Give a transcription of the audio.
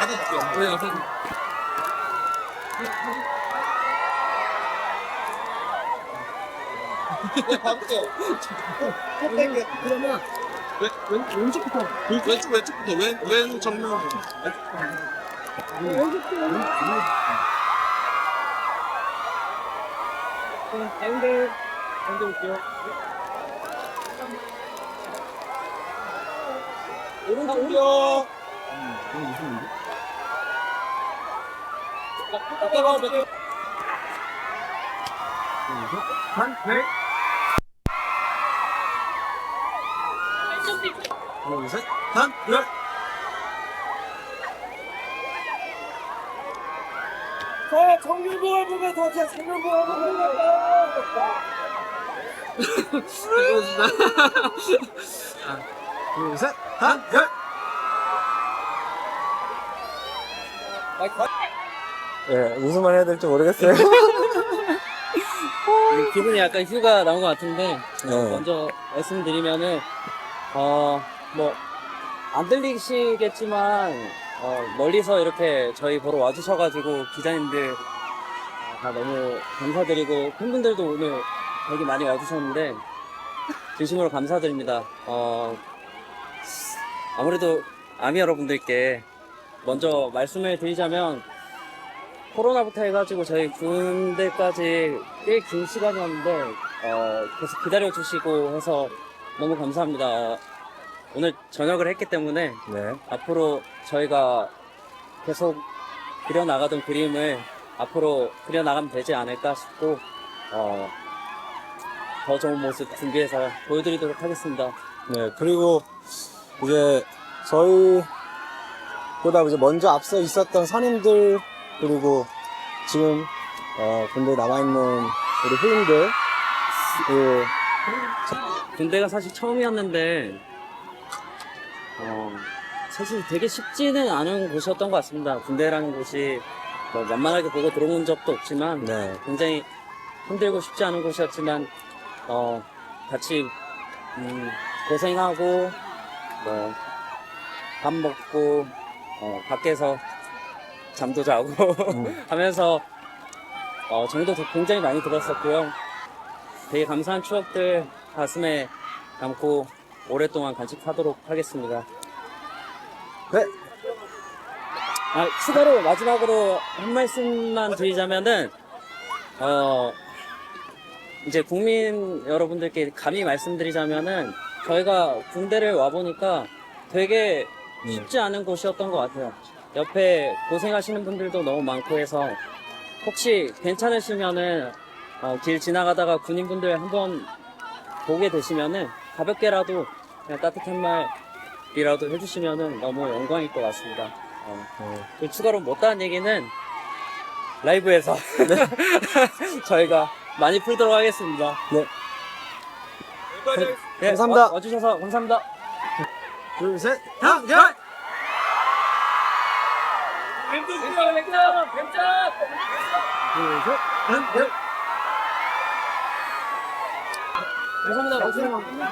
받아줄게요. 네, 어서 네, 받을게요. 꼭 땡겨. 그러면 왼, 왼, 왼쪽부터. 왼쪽, 왼쪽부터. 왼, 왼 정면. 앵글 앵글 볼게요. 오른쪽이요. 이따가 몇 개. 한, 네. 둘, 셋. 한, 둘. 자, 정규보호 부분 다시 정규보호 부분 둘, 셋. 한, 둘. 예, 무슨 말 해야 될지 모르겠어요. 기분이 약간 휴가 나온 것 같은데 네. 먼저 말씀드리면은 어뭐 안 들리시겠지만 어, 멀리서 이렇게 저희 보러 와주셔가지고 기자님들 어, 다 너무 감사드리고 팬분들도 오늘 되게 많이 와주셨는데 진심으로 감사드립니다. 어, 아무래도 아미 여러분들께 먼저 말씀을 드리자면 코로나부터 해가지고 저희 군대까지 꽤 긴 시간이었는데 어, 계속 기다려주시고 해서 너무 감사합니다. 어, 오늘 전역을 했기 때문에 네. 앞으로 저희가 계속 그려나가던 그림을 앞으로 그려나가면 되지 않을까 싶고 어, 더 좋은 모습 준비해서 보여드리도록 하겠습니다. 네, 그리고 이제 저희 보다 이제 먼저 앞서 있었던 선임들 그리고 지금 어, 군대에 남아 있는 우리 후임들 그 군대가 사실 처음이었는데 어, 사실 되게 쉽지는 않은 곳이었던 것 같습니다. 군대라는 곳이 뭐 만만하게 보고 들어온 적도 없지만 네. 굉장히 힘들고 쉽지 않은 곳이었지만 어, 같이 음, 고생하고 뭐 밥 먹고 어, 밖에서 잠도 자고 하면서 어, 정도 굉장히 많이 들었었고요. 되게 감사한 추억들 가슴에 담고 오랫동안 간직하도록 하겠습니다. 네. 아, 추가로 마지막으로 한 말씀만 드리자면은 어 이제 국민 여러분들께 감히 말씀드리자면은 저희가 군대를 와 보니까 되게 쉽지 않은 곳이었던 것 같아요. 옆에 고생하시는 분들도 너무 많고 해서 혹시 괜찮으시면은 어, 길 지나가다가 군인분들 한번 보게 되시면은 가볍게라도 그냥 따뜻한 말이라도 해주시면은 너무 영광일 것 같습니다. 어, 어, 그 추가로 못다한 얘기는 라이브에서 저희가 많이 풀도록 하겠습니다. 네. 네, 감사합니다. 와, 와주셔서 감사합니다. 둘, 셋. 한, 둘. 둘, 셋. 한, 둘. 감사합니다. 감사합니다.